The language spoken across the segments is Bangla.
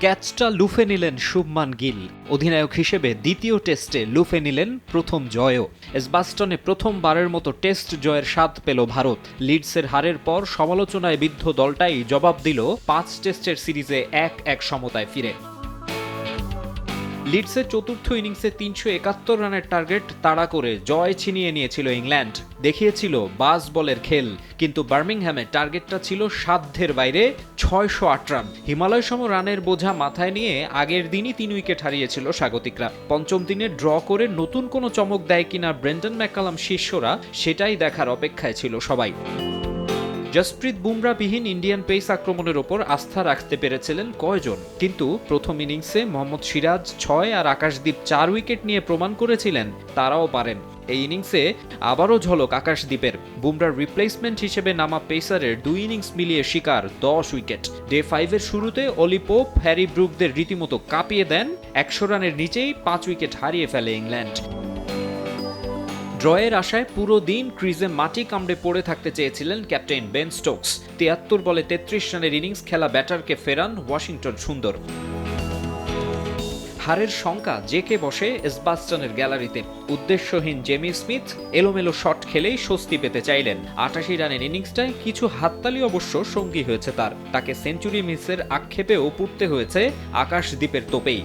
ক্যাচটা লুফে নিলেন শুভমান গিল। অধিনায়ক হিসেবে দ্বিতীয় টেস্টে লুফে নিলেন প্রথম জয়ও। এসবাস্টনে প্রথমবারের মতো টেস্ট জয়ের স্বাদ পেল ভারত। লিডসের হারের পর সমালোচনায় বিদ্ধ দলটাই জবাব দিল পাঁচ টেস্টের সিরিজে এক এক সমতায় ফিরে। লিডসের চতুর্থ ইনিংসে তিনশো একাত্তর রানের টার্গেট তাড়া করে জয় ছিনিয়ে নিয়েছিল ইংল্যান্ড। দেখিয়েছিল বাস বলের খেল, কিন্তু বার্মিংহ্যামে টার্গেটটা ছিল সাধ্যের বাইরে ছয়শো আট রান। হিমালয় সম রানের বোঝা মাথায় নিয়ে আগের দিনই তিন উইকেট হারিয়েছিল স্বাগতিকরা। পঞ্চম দিনে ড্র করে নতুন কোনো চমক দেয় কিনা ব্রেন্ডন ম্যাকালাম শিষ্যরা, সেটাই দেখার অপেক্ষায় ছিল সবাই। জসপ্রীত বুমরাবিহীন ইন্ডিয়ান পেস আক্রমণের ওপর আস্থা রাখতে পেরেছিলেন কয়জন? কিন্তু প্রথম ইনিংসে মোহাম্মদ সিরাজ ছয় আর আকাশদীপ চার উইকেট নিয়ে প্রমাণ করেছিলেন, তারাও পারেন। এই ইনিংসে আবারও ঝলক আকাশদ্বীপের বুমরার রিপ্লেসমেন্ট হিসেবে নামা পেসারের দুই ইনিংস মিলিয়ে শিকার, দশ উইকেট। ডে ফাইভের শুরুতে অলিপোপ হ্যারি ব্রুকদের রীতিমতো কাঁপিয়ে দেন, একশো রানের নিচেই পাঁচ উইকেট হারিয়ে ফেলে ইংল্যান্ড। ড্রয়ের আশায় পুরো দিন ক্রিজে মাটি কামড়ে পড়ে থাকতে চেয়েছিলেন ক্যাপ্টেন বেন স্টোকস। তিয়াত্তর বলে তেত্রিশ রানের ইনিংস খেলা ব্যাটারকে ফেরান ওয়াশিংটন সুন্দর। হারের শঙ্কা জেকে বসে এসবাস্টনের গ্যালারিতে। উদ্দেশ্যহীন জেমি স্মিথ এলোমেলো শট খেলেই স্বস্তি পেতে চাইলেন। আটাশি রানের ইনিংসটায় কিছু হাততালি অবশ্য সঙ্গী হয়েছে তার। তাকে সেঞ্চুরি মিসের আক্ষেপেও পুড়তে হয়েছে আকাশদ্বীপের তোপেই।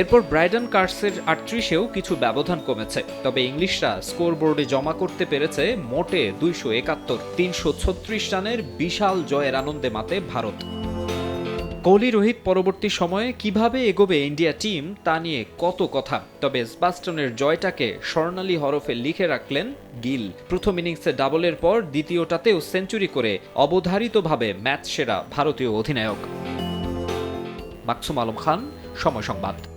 এরপর ব্রাইডন কার্সের আটত্রিশেও কিছু ব্যবধান কমেছে। তবে ইংলিশরা স্কোরবোর্ডে জমা করতে পেরেছে মোটে দুইশো একাত্তর, তিনশো ছত্রিশ রানের বিশাল জয়ের আনন্দে মাতে ভারত। কোহলি, রোহিত পরবর্তী সময়ে কীভাবে এগোবে ইন্ডিয়া টিম তা নিয়ে কত কথা? তবে স্পাস্টনের জয়টাকে স্বর্ণালী হরফে লিখে রাখলেন গিল। প্রথম ইনিংসে ডাবলের পর দ্বিতীয়টাতেও সেঞ্চুরি করে অবধারিতভাবে ম্যাচ সেরা ভারতীয় অধিনায়ক। মাকসুম আলম খান, সময় সংবাদ।